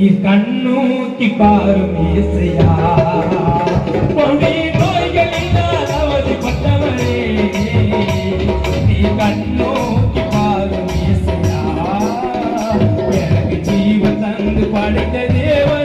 நீ கண்ணூக்கி பாரும் இசையா பொடி நோய்களினால் அவதிப்பட்டவரே. நீ கண்ணூத்தி பாரும் இசையா எனக்கு ஜீவன் தந்து படைத்த தேவன்